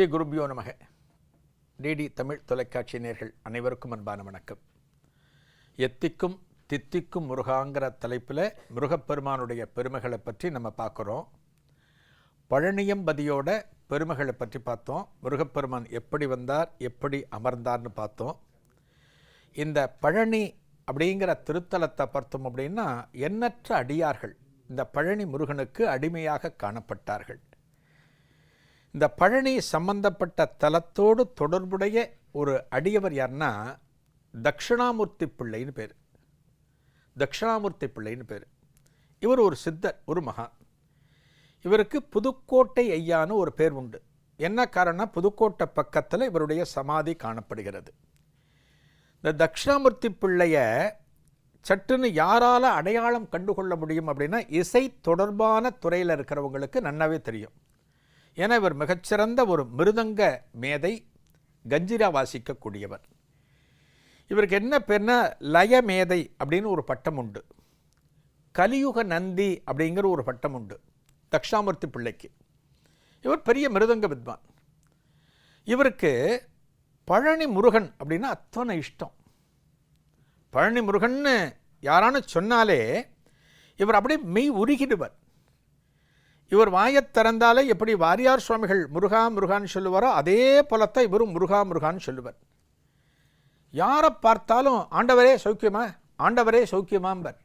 ஸ்ரீ குருபியோ நமக. டிடி தமிழ் தொலைக்காட்சி நேர்கள் அனைவருக்கும் அன்பான வணக்கம். எத்திக்கும் தித்திக்கும் முருகாங்கிற தலைப்பில் முருகப்பெருமானுடைய பெருமைகளை பற்றி நம்ம பார்க்குறோம். பழனியம்பதியோட பெருமைகளை பற்றி பார்த்தோம். முருகப்பெருமான் எப்படி வந்தார் எப்படி அமர்ந்தார்னு பார்த்தோம். இந்த பழனி அப்படிங்கிற திருத்தலத்தை பார்த்தோம் அப்படின்னா எண்ணற்ற அடியார்கள் இந்த பழனி முருகனுக்கு அடிமையாக காணப்பட்டார்கள். இந்த பழனி சம்பந்தப்பட்ட தலத்தோடு தொடர்புடைய ஒரு அடியவர் யாருன்னா தக்ஷணாமூர்த்தி பிள்ளைன்னு பேர். தக்ஷணாமூர்த்தி பிள்ளைன்னு பேர். இவர் ஒரு சித்தர் ஒரு மகான். இவருக்கு புதுக்கோட்டை ஐயான்னு ஒரு பேர் உண்டு. என்ன காரணம் புதுக்கோட்டை பக்கத்தில் இவருடைய சமாதி காணப்படுகிறது. இந்த தட்சிணாமூர்த்தி பிள்ளைய சட்டுன்னு யாரால அடையாளம் கண்டுகொள்ள முடியும் அப்படின்னா இசை தொடர்பான துறையில் இருக்கிறவங்களுக்கு நன்னாவே தெரியும். ஏன்னா இவர் மிகச்சிறந்த ஒரு மிருதங்க மேதை கஞ்சிரா வாசிக்கக்கூடியவர் இவருக்கு என்ன பேர்னா லய மேதை அப்படின்னு ஒரு பட்டம் உண்டு. கலியுக நந்தி அப்படிங்கிற ஒரு பட்டம் உண்டு தக்ஷாமூர்த்தி பிள்ளைக்கு. இவர் பெரிய மிருதங்க வித்வான். இவருக்கு பழனி முருகன் அப்படின்னா அத்தனை இஷ்டம். பழனி முருகன்னு யாரானு சொன்னாலே இவர் அப்படியே மெய் உருகிடுவர். இவர் வாயத் திறந்தாலே எப்படி வாரியார் சுவாமிகள் முருகா முருகான்னு சொல்லுவாரோ அதே போலத்தான் இவரும் முருகா முருகான்னு சொல்லுவார். யாரை பார்த்தாலும் ஆண்டவரே சௌக்கியமா? ஆண்டவரே சௌக்கியமாம்பர்.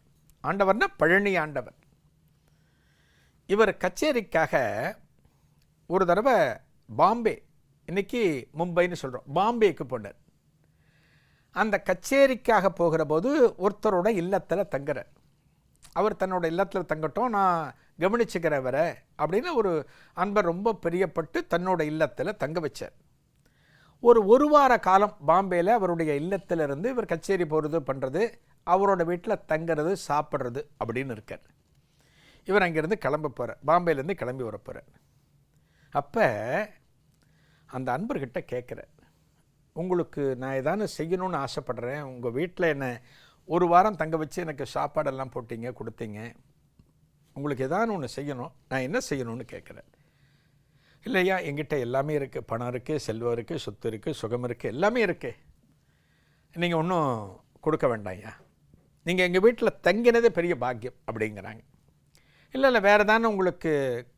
ஆண்டவர்னா பழனி ஆண்டவர். இவர் கச்சேரிக்காக ஒரு தடவை பாம்பே இன்னைக்கு மும்பைன்னு சொல்கிறோம் பாம்பேக்கு போனார். அந்த கச்சேரிக்காக போகிற போது ஒருத்தரோட இல்லத்தில் தங்குறார். அவர் தன்னோட இல்லத்தில் தங்கட்டும் நான் கவனிச்சுக்கிறவரை வர அப்படின்னு ஒரு அன்பர் ரொம்ப பிரியப்பட்டு தன்னோட இல்லத்தில் தங்க வச்சார். ஒரு ஒரு வார காலம் பாம்பேயில் அவருடைய இல்லத்திலிருந்து இவர் கச்சேரி போகிறது பண்ணுறது அவரோட வீட்டில் தங்கிறது சாப்பிட்றது அப்படின்னு இருக்கார். இவர் அங்கேருந்து கிளம்ப போகிறார் பாம்பேலேருந்து கிளம்பி வர போகிறார் அப்போ அந்த அன்பர்கிட்ட கேட்குறார் உங்களுக்கு நான் ஏதானு செய்யணும்னு ஆசைப்பட்றேன். உங்கள் வீட்டில் என்னை ஒரு வாரம் தங்க வச்சு எனக்கு சாப்பாடெல்லாம் போட்டீங்க கொடுத்தீங்க. உங்களுக்கு ஏதாவது ஒன்று செய்யணும். நான் என்ன செய்யணும்னு கேட்குறேன். இல்லையா? எங்கிட்ட எல்லாமே இருக்குது பணம் இருக்குது செல்வம் இருக்குது சொத்து இருக்குது சுகம் இருக்குது எல்லாமே இருக்குது நீங்கள் ஒன்றும் கொடுக்க வேண்டாம்யா நீங்கள் எங்கள் வீட்டில் தங்கினதே பெரிய பாக்கியம் அப்படிங்கிறாங்க. இல்லை இல்லை வேறு தானே உங்களுக்கு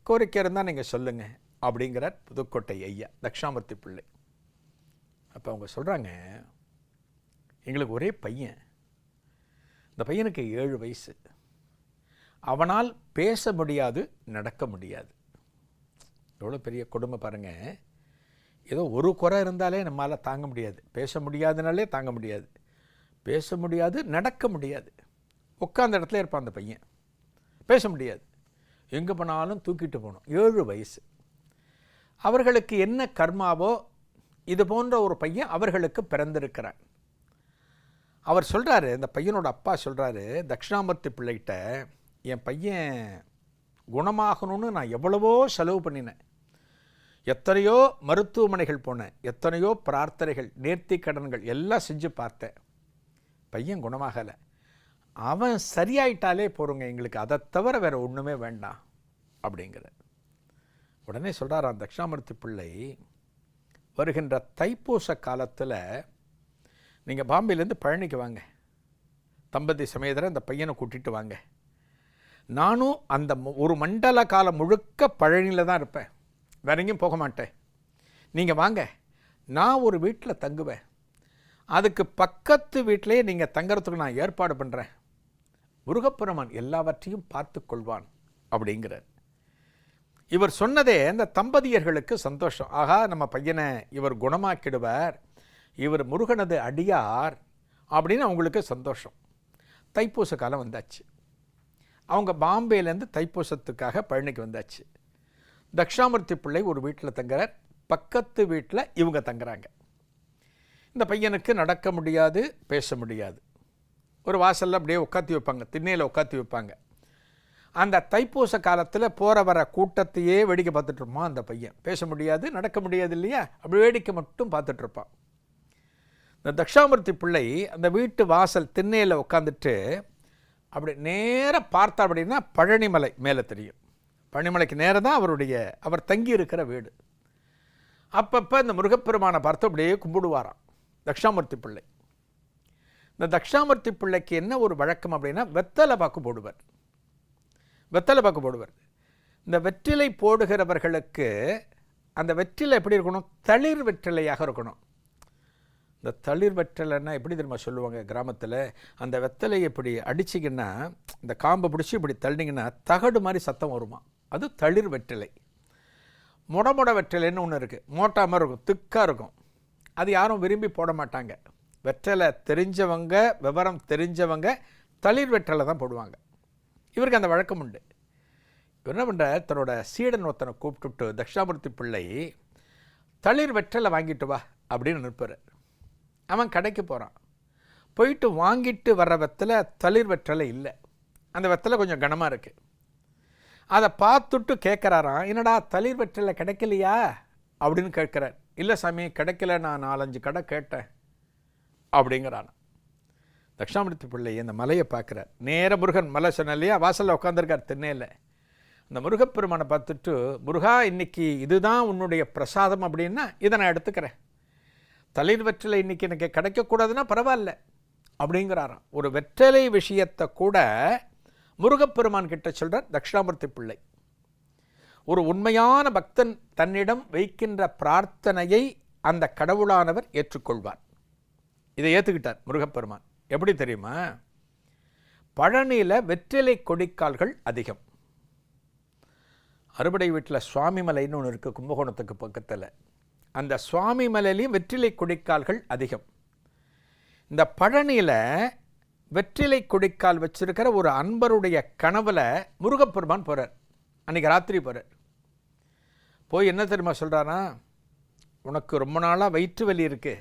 கோரிக்கை இருந்தால் நீங்கள் சொல்லுங்கள் அப்படிங்கிறார் புதுக்கோட்டை ஐயா தக்ஷாமூர்த்தி பிள்ளை. அப்போ அவங்க சொல்கிறாங்க எங்களுக்கு ஒரே பையன். இந்த பையனுக்கு ஏழு வயசு. அவனால் பேச முடியாது நடக்க முடியாது எவ்வளோ பெரிய கொடுமை பாருங்கள் ஏதோ ஒரு குறை இருந்தாலே நம்மளால் தாங்க முடியாது. பேச முடியாதுனாலே தாங்க முடியாது. பேச முடியாது நடக்க முடியாது உட்காந்த இடத்துல இருப்பான் அந்த பையன். பேச முடியாது எங்கே போனாலும் தூக்கிட்டு போகணும். ஏழு வயசு. அவர்களுக்கு என்ன கர்மாவோ இது போன்ற ஒரு பையன் அவர்களுக்கு பிறந்திருக்கிறான். அவர் சொல்கிறாரு இந்த பையனோட அப்பா சொல்கிறாரு தட்சிணாமூர்த்தி பிள்ளைகிட்ட என் பையன் குணமாகணும்னு நான் எவ்வளவோ செலவு பண்ணினேன். எத்தனையோ மருத்துவமனைகள் போனேன். எத்தனையோ பிரார்த்தனைகள் நேர்த்தி கடன்கள் எல்லாம் செஞ்சு பார்த்தேன். பையன் குணமாகலை. அவன் சரியாயிட்டாலே போகிறோங்க எங்களுக்கு அதை தவிர வேறு ஒன்றுமே வேண்டாம் அப்படிங்கிற உடனே சொல்கிறாராம் தட்சிணாமூர்த்தி பிள்ளை வருகின்ற தைப்பூச காலத்தில் நீங்கள் பாம்பேலேருந்து பழனிக்கு வாங்க. தம்பதி சமயத்தில் அந்த பையனை கூட்டிகிட்டு வாங்க. நானும் அந்த ஒரு மண்டல காலம் முழுக்க பழனியில் தான் இருப்பேன். வேற எங்கேயும் போக மாட்டேன். நீங்கள் வாங்க. நான் ஒரு வீட்டில் தங்குவேன். அதுக்கு பக்கத்து வீட்டிலேயே நீங்கள் தங்கறதுக்கு நான் ஏற்பாடு பண்ணுறேன் முருகப்பெருமான் எல்லாவற்றையும் பார்த்து கொள்வான் அப்படிங்கிறார். இவர் சொன்னதே அந்த தம்பதியர்களுக்கு சந்தோஷம். ஆகா நம்ம பையனை இவர் குணமாக்கிடுவார். இவர் முருகனது அடியார் அப்படின்னு அவங்களுக்கு சந்தோஷம். தைப்பூச காலம் வந்தாச்சு. அவங்க பாம்பேலேருந்து தைப்பூசத்துக்காக பழனிக்கு வந்தாச்சு. தக்ஷாமூர்த்தி பிள்ளை ஒரு வீட்டில் தங்குறார். பக்கத்து வீட்டில் இவங்க தங்குறாங்க. இந்த பையனுக்கு நடக்க முடியாது பேச முடியாது. ஒரு வாசலில் அப்படியே உட்காத்தி வைப்பாங்க திண்ணையில் உட்காத்தி வைப்பாங்க. அந்த தைப்பூச காலத்தில் போகிற வர கூட்டத்தையே வேடிக்கை பார்த்துட்ருப்பான் அந்த பையன். பேச முடியாது நடக்க முடியாது இல்லையா? அப்படி வேடிக்கை மட்டும் பார்த்துட்ருப்பான் இந்த தக்ஷாமூர்த்தி பிள்ளை அந்த வீட்டு வாசல் திண்ணையில் உட்காந்துட்டு அப்படி நேராக பார்த்தா அப்படின்னா பழனிமலை மேலே தெரியும். பழனிமலைக்கு நேரா தான் அவருடைய அவர் தங்கி இருக்கிற வீடு. அப்பப்போ இந்த முருகப்பெருமானை பார்த்து அப்படியே கும்பிடுவாராம். தக்ஷாமூர்த்தி பிள்ளை. இந்த தக்ஷாமூர்த்தி பிள்ளைக்கு என்ன ஒரு வழக்கம் அப்படின்னா வெத்தலை பாக்கு போடுவார். வெத்தலை பாக்கு போடுவார். இந்த வெற்றிலை போடுகிறவர்களுக்கு அந்த வெற்றிலை எப்படி இருக்கணும்? தளிர் வெற்றிலையாக இருக்கணும். இந்த தளிர் வெற்றலைன்னா எப்படி தெரியுமா சொல்லுவாங்க கிராமத்தில்? அந்த வெத்தலையை இப்படி அடிச்சிங்கன்னா இந்த காம்பை பிடிச்சி இப்படி தள்ளிங்கன்னா தகடு மாதிரி சத்தம் வருமா? அது தளிர் வெற்றிலை. முடமுட வெற்றிலைன்னு ஒன்று இருக்குது மோட்டா மாதிரி இருக்கும். திக்காக இருக்கும். அது யாரும் விரும்பி போட மாட்டாங்க. வெற்றலை தெரிஞ்சவங்க விவரம் தெரிஞ்சவங்க தளிர் வெற்றலை தான் போடுவாங்க. இவருக்கு அந்த வழக்கம் உண்டு. இவர் என்ன பண்ணுற தன்னோட சீடன் ஒருத்தனை கூப்பிட்டுட்டு தட்சிணாமூர்த்தி பிள்ளை தளிர் வெற்றலை வாங்கிட்டு வா அப்படின்னு நிற்பார் அவன் கடைக்கு போகிறான் போயிட்டு வாங்கிட்டு வர்ற வெத்தலை தளிர் வெற்றலை இல்லை. அந்த வெத்தலை கொஞ்சம் கனமாக இருக்குது அதை பார்த்துட்டு கேட்குறாராம் என்னடா தளிர் வெற்றலை கிடைக்கலையா? அப்படின்னு கேட்குறார் இல்லை சாமி கிடைக்கல. நான் நாலஞ்சு கடை கேட்டேன். அப்படிங்கிறான் தக்ஷாமூர்த்தி பிள்ளை இந்த மலையை பார்க்குறார். நேர முருகன் மலை சொன்ன இல்லையா? வாசலில் உட்காந்துருக்கார் திண்ணையில். அந்த முருகப்பெருமானை பார்த்துட்டு முருகா இன்னைக்கு இதுதான் உன்னுடைய பிரசாதம் அப்படின்னா இதை நான் எடுத்துக்கிறேன். தலையின் வெற்றிலை இன்னைக்கு எனக்கு கிடைக்கக்கூடாதுன்னா பரவாயில்ல அப்படிங்கிறாராம். ஒரு வெற்றிலை விஷயத்தை கூட முருகப்பெருமான் கிட்ட சொல்கிறார் தட்சிணாமூர்த்தி பிள்ளை. ஒரு உண்மையான பக்தன் தன்னிடம் வைக்கின்ற பிரார்த்தனையை அந்த கடவுளானவர் ஏற்றுக்கொள்வார். இதை ஏற்றுக்கிட்டார் முருகப்பெருமான். எப்படி தெரியுமா? பழனியில் வெற்றிலை கொடிக்கால்கள் அதிகம். அறுபடை வீட்டில் சுவாமிமலைன்னு ஒன்று இருக்குது கும்பகோணத்துக்கு பக்கத்தில். அந்த சுவாமி மலையிலையும் வெற்றிலை கொடிக்கால்கள் அதிகம். இந்த பழனியில் வெற்றிலை கொடிக்கால் வச்சிருக்கிற ஒரு அன்பருடைய கனவில் முருகப்பெருமான் போகிறார் அன்றைக்கி ராத்திரி போகிறார் போய் என்ன தெரியுமா சொல்கிறானா உனக்கு ரொம்ப நாளாக வயிற்று வலி இருக்கு.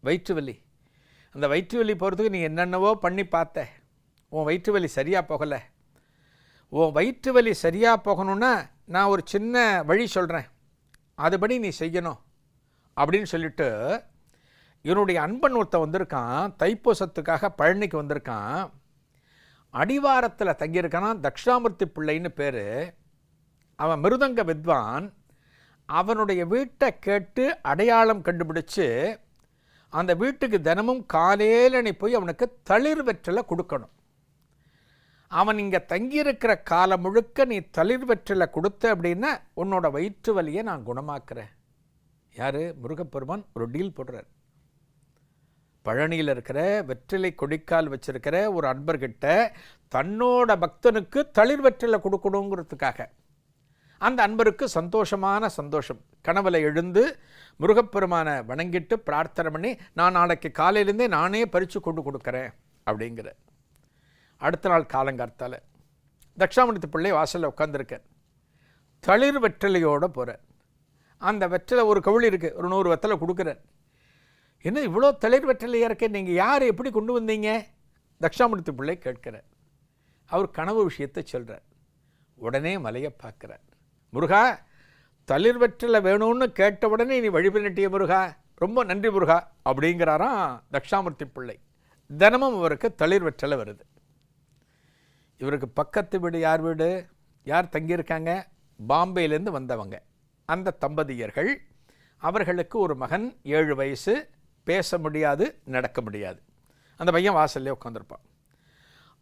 வயிற்று வலி. அந்த வயிற்று வலி போகிறதுக்கு நீ என்னென்னவோ பண்ணி பார்த்த. உன் வயிற்று வலி சரியாக போகலை. உன் வயிற்று வலி சரியாக போகணுன்னா நான் ஒரு சின்ன வழி சொல்கிறேன் அதுபடி நீ செய்யணும். அப்படின்னு சொல்லிட்டு இவனுடைய அன்பன் ஒருத்தன் வந்திருக்கான் தைப்பூசத்துக்காக பழனிக்கு வந்திருக்கான். அடிவாரத்தில் தங்கியிருக்கானா தக்ஷாமூர்த்தி பிள்ளைன்னு பேர். அவன் மிருதங்க வித்வான். அவனுடைய வீட்டை கேட்டு அடையாளம் கண்டுபிடிச்சு அந்த வீட்டுக்கு தினமும் காலையில் நீ போய் அவனுக்கு தளிர் வெற்றலை கொடுக்கணும். அவன் இங்கே தங்கியிருக்கிற காலம் முழுக்க நீ தளிர் வெற்றில கொடுத்த அப்படின்னா உன்னோட வயிற்று வலியை நான் குணமாக்குறேன். யார்? முருகப்பெருமான் ஒரு டீல் போடுறார். பழனியில் இருக்கிற வெற்றிலை கொடிக்கால் வச்சிருக்கிற ஒரு அன்பர்கிட்ட தன்னோட பக்தனுக்கு தளிர் வெற்றிலை கொடுக்கணுங்கிறதுக்காக. அந்த அன்பருக்கு சந்தோஷமான சந்தோஷம். கனவுல எழுந்து முருகப்பெருமானை வணங்கிட்டு பிரார்த்தனை பண்ணி நான் நாளைக்கு காலையிலேருந்தே நானே பறித்து கொண்டு கொடுக்குறேன் அப்படிங்கிற. அடுத்த நாள் காலங்கார்த்தால். தட்சாமூர்த்தி பிள்ளை வாசலில் உட்காந்துருக்கார் தளிர் வெற்றிலையோடு போகிறார் அந்த வெற்றிலை ஒரு கவுளி இருக்குது ஒரு நூறு வெத்தலை கொடுக்குறார். என்ன இவ்வளோ தளிர் வெற்றிலையாக இருக்கே நீங்கள் யார் எப்படி கொண்டு வந்தீங்க? தட்சாமூர்த்தி பிள்ளை கேட்கிறார். அவர் கனவு விஷயத்தை சொல்கிறார் உடனே மலையை பார்க்குறார். முருகா தளிர் வெற்றிலை வேணும்னு கேட்ட உடனே நீ வழிபண்ணிட்டிய முருகா ரொம்ப நன்றி முருகா அப்படிங்கிறாராம் தட்சாமூர்த்தி பிள்ளை. தினமும் அவருக்கு தளிர் வெற்றிலை வருது. இவருக்கு பக்கத்து வீடு யார் வீடு? யார் தங்கியிருக்காங்க? பாம்பேலேருந்து வந்தவங்க. அந்த தம்பதியர்கள் அவர்களுக்கு ஒரு மகன் ஏழு வயசு பேச முடியாது நடக்க முடியாது. அந்த பையன் வாசல்லே உட்காந்துருப்பான்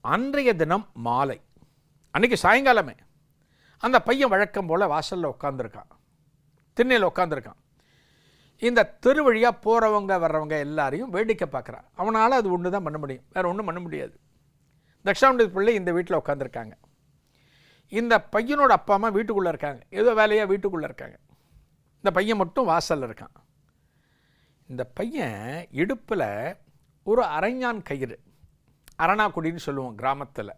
அன்றைய தினம் மாலை அன்றைக்கி சாயங்காலமே அந்த பையன் வழக்கம் போல் வாசலில் உட்காந்துருக்கான் திண்ணையில் உட்காந்துருக்கான் இந்த திருவழியாக போகிறவங்க வர்றவங்க எல்லாரையும் வேடிக்கை பார்க்குறான். அவனால் அது ஒன்று தான் பண்ண முடியும். வேறு ஒன்றும் பண்ண முடியாது. தட்சாமூர்த்தி பிள்ளை இந்த வீட்டில் உட்காந்துருக்காங்க இந்த பையனோட அப்பா அம்மா வீட்டுக்குள்ளே இருக்காங்க. ஏதோ வேலையாக வீட்டுக்குள்ளே இருக்காங்க. இந்த பையன் மட்டும் வாசலில் இருக்கான். இந்த பையன் இடுப்பில் ஒரு அரைஞான் கயிறு. அரணாக்குடின்னு சொல்லுவோம் கிராமத்தில்.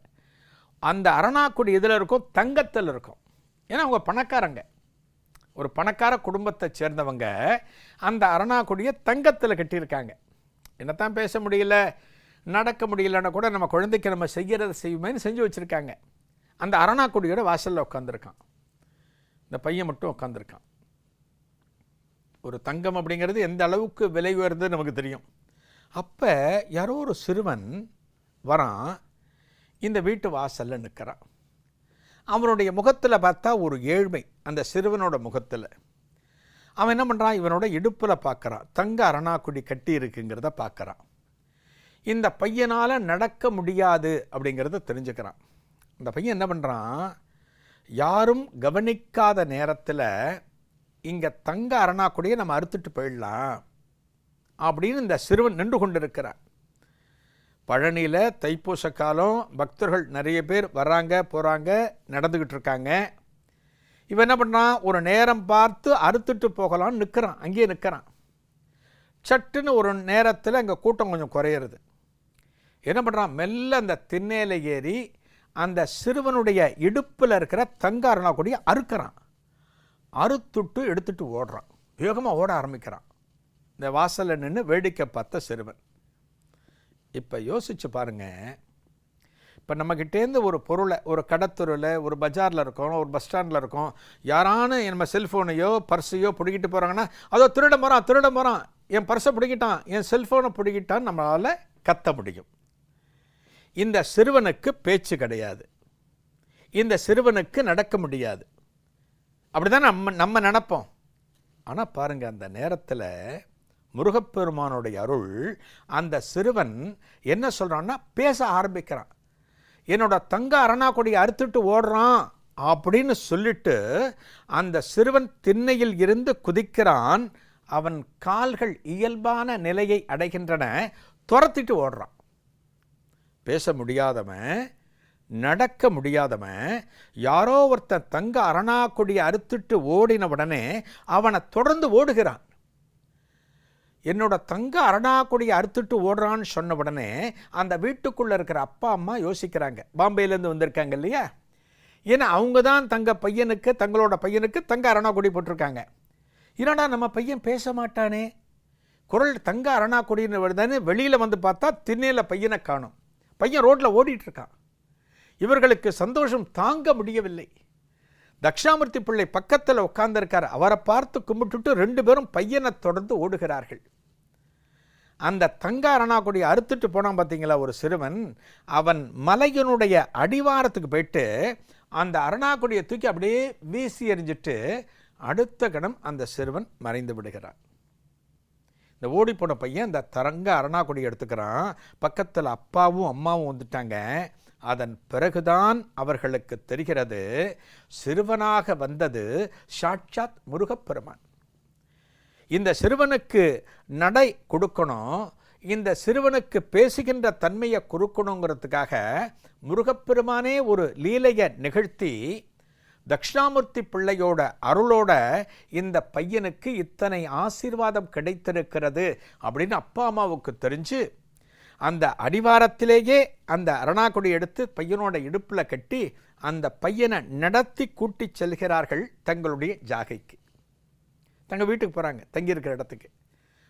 அந்த அரணாக்குடி இதில் இருக்கும் தங்கத்தில் இருக்கும். ஏன்னா அவங்க பணக்காரங்க. ஒரு பணக்கார குடும்பத்தை சேர்ந்தவங்க அந்த அரணாக்குடியை தங்கத்தில் கட்டியிருக்காங்க. என்னத்தான் பேச முடியல? நடக்க முடியலன்னா கூட நம்ம குழந்தைக்கு நம்ம செய்கிறத செய்யுமேன்னு செஞ்சு வச்சுருக்காங்க. அந்த அரணாக்குடியோட வாசலில் உட்காந்துருக்கான் இந்த பையன் மட்டும் உட்காந்துருக்கான் ஒரு தங்கம் அப்படிங்கிறது எந்த அளவுக்கு விலை உயர்ந்தது நமக்கு தெரியும். அப்போ யாரோ ஒரு சிறுவன் வரான் இந்த வீட்டு வாசலில் நிற்கிறான் அவனுடைய முகத்தில் பார்த்தா ஒரு ஏழ்மை அந்த சிறுவனோட முகத்தில். அவன் என்ன பண்ணுறான் இவனோட இடுப்பில் பார்க்குறான் தங்க அரணாக்குடி கட்டி இருக்குங்கிறத பார்க்குறான் இந்த பையனால் நடக்க முடியாது அப்படிங்கிறத தெரிஞ்சுக்கிறான். இந்த பையன் என்ன பண்ணுறான் யாரும் கவனிக்காத நேரத்தில் இங்கே தங்க அரணாக்குடியை நம்ம அறுத்துட்டு போயிடலாம் அப்படின்னு இந்த சிறுவன் நின்று கொண்டிருக்கிறான். பழனியில் தைப்பூச காலம் பக்தர்கள் நிறைய பேர் வர்றாங்க போகிறாங்க நடந்துக்கிட்டு இருக்காங்க. இவன் என்ன பண்ணுறான் ஒரு நேரம் பார்த்து அறுத்துட்டு போகலான்னு நிற்கிறான் அங்கேயே நிற்கிறான் சட்டுன்னு ஒரு நேரத்தில் அங்கே கூட்டம் கொஞ்சம் குறையிறது. என்ன பண்ணுறான் மெல்ல அந்த திண்ணையில் ஏறி அந்த சிறுவனுடைய இடுப்பில் இருக்கிற தங்காரணா கொடியை அறுக்கிறான். அறுத்துட்டு எடுத்துட்டு ஓடுறான். வேகமாக ஓட ஆரம்பிக்கிறான். இந்த வாசலில் நின்று வேடிக்கை பார்த்த சிறுவன். இப்போ யோசிச்சு பாருங்க. இப்போ நம்மக்கிட்டேருந்து ஒரு பொருளை ஒரு கடத்தொருவில் ஒரு பஜாரில் இருக்கோம் ஒரு பஸ் ஸ்டாண்டில் இருக்கோம் யாரான நம்ம செல்ஃபோனையோ பர்ஸையோ பிடிக்கிட்டு போகிறாங்கன்னா அதோ திருட போகிறான் திருட போகிறான் என் பர்ஸை பிடிக்கிட்டான் என் செல்ஃபோனை பிடிக்கிட்டான் நம்மளால் கத்த முடியும். இந்த சிறுவனுக்கு பேச்சு கிடையாது. இந்த சிறுவனுக்கு நடக்க முடியாது. அப்படிதான் நம்ம நம்ம நினப்போம். ஆனால் பாருங்க அந்த நேரத்தில் முருகப்பெருமானுடைய அருள் அந்த சிறுவன் என்ன சொல்கிறான்னா பேச ஆரம்பிக்கிறான். என்னோட தங்க அரணாக்குடியை அறுத்துட்டு ஓடுறான் அப்படின்னு சொல்லிட்டு அந்த சிறுவன் திண்ணையில் இருந்து குதிக்கிறான். அவன் கால்கள் இயல்பான நிலையை அடைகின்றன. துரத்திட்டு ஓடுறான். பேச முடியாதவன் நடக்க முடியாதவன் யாரோ ஒருத்தன் தங்க அரணாக்குடியை அறுத்துட்டு ஓடின உடனே அவனை தொடர்ந்து ஓடுகிறான். என்னோட தங்க அரணாக்குடியை அறுத்துட்டு ஓடுறான்னு சொன்ன உடனே அந்த வீட்டுக்குள்ளே இருக்கிற அப்பா அம்மா யோசிக்கிறாங்க. பாம்பேலேருந்து வந்திருக்காங்க இல்லையா? ஏன்னா அவங்க தான் தங்க பையனுக்கு தங்களோட பையனுக்கு தங்க அரணாக்குடி போட்டிருக்காங்க. என்னடா நம்ம பையன் பேச மாட்டானே? குரல் தங்க அரணாக்குடின்னு வருதானே வெளியில் வந்து பார்த்தா திண்ணையில் பையனை காணும். பையன் ரோட்டில் ஓடிட்டுருக்கான். இவர்களுக்கு சந்தோஷம் தாங்க முடியவில்லை. தக்ஷாமூர்த்தி பிள்ளை பக்கத்தில் உட்கார்ந்திருக்கார். அவரை பார்த்து கும்பிட்டுட்டு ரெண்டு பேரும் பையனை தொடர்ந்து ஓடுகிறார்கள். அந்த தங்கா அரணாக்குடி அறுத்துட்டு போனான் பார்த்தீங்களா ஒரு சிறுவன். அவன் மலையினுடைய அடிவாரத்துக்கு போயிட்டு அந்த அரணாக்குடியை தூக்கி அப்படியே வீசி எறிஞ்சிட்டு அடுத்த கணம் அந்த சிறுவன் மறைந்து விடுகிறான். இந்த ஓடிப்போன பையன் இந்த தரங்க அரணாக்குடி எடுத்துக்கிறான். பக்கத்தில் அப்பாவும் அம்மாவும் வந்துட்டாங்க. அதன் பிறகுதான் அவர்களுக்கு தெரிகிறது சிறுவனாக வந்தது சாட்சாத் முருகப்பெருமான். இந்த சிறுவனுக்கு நடை கொடுக்கணும் இந்த சிறுவனுக்கு பேசுகின்ற தன்மையை கொடுக்கணுங்கிறதுக்காக முருகப்பெருமானே ஒரு லீலையை நிகழ்த்தி தக்ஷணாமூர்த்தி பிள்ளையோட அருளோட இந்த பையனுக்கு இத்தனை ஆசீர்வாதம் கிடைத்திருக்கிறது அப்படின்னு அப்பா அம்மாவுக்கு தெரிஞ்சு அந்த அடிவாரத்திலேயே அந்த அரணாக்குடி எடுத்து பையனோட இடுப்பில் கட்டி அந்த பையனை நடத்தி கூட்டி செல்கிறார்கள் தங்களுடைய ஜாகைக்கு. தங்கள் வீட்டுக்கு போகிறாங்க தங்கியிருக்கிற இடத்துக்கு.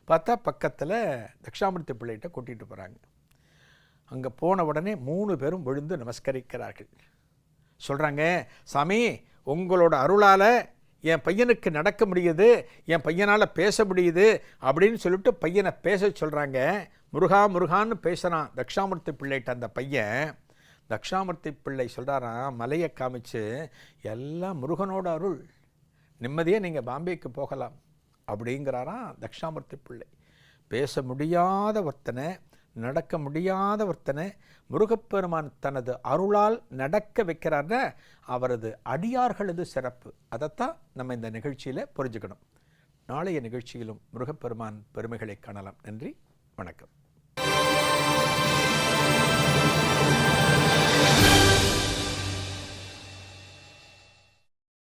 பார்த்தா பக்கத்தில் தக்ஷாமூர்த்தி பிள்ளைகிட்ட கூட்டிகிட்டு போகிறாங்க அங்கே போன உடனே மூணு பேரும் விழுந்து நமஸ்கரிக்கிறார்கள். சொல்கிறாங்க சாமி உங்களோட அருளால் என் பையனுக்கு நடக்க முடியுது என் பையனால் பேச முடியுது அப்படின்னு சொல்லிட்டு பையனை பேச சொல்கிறாங்க முருகா முருகான்னு பேசுகிறான் தக்ஷாமூர்த்தி பிள்ளைகிட்ட அந்த பையன். தக்ஷாமூர்த்தி பிள்ளை சொல்கிறாராம் மலையை காமிச்சு எல்லாம் முருகனோட அருள். நிம்மதியாக நீங்கள் பாம்பேக்கு போகலாம் அப்படிங்கிறாராம் தக்ஷாமூர்த்தி பிள்ளை. பேச முடியாத ஒருத்தனை நடக்க முடியாத ஒருத்தனை முருகப்பெருமான் தனது அருளால் நடக்க வைக்கிறார்னா அவரது அடியார்களது சிறப்பு. அதைத்தான் நம்ம இந்த நிகழ்ச்சியில் புரிஞ்சுக்கணும். நாளைய நிகழ்ச்சியிலும் முருகப்பெருமான் பெருமைகளை காணலாம். நன்றி. வணக்கம்.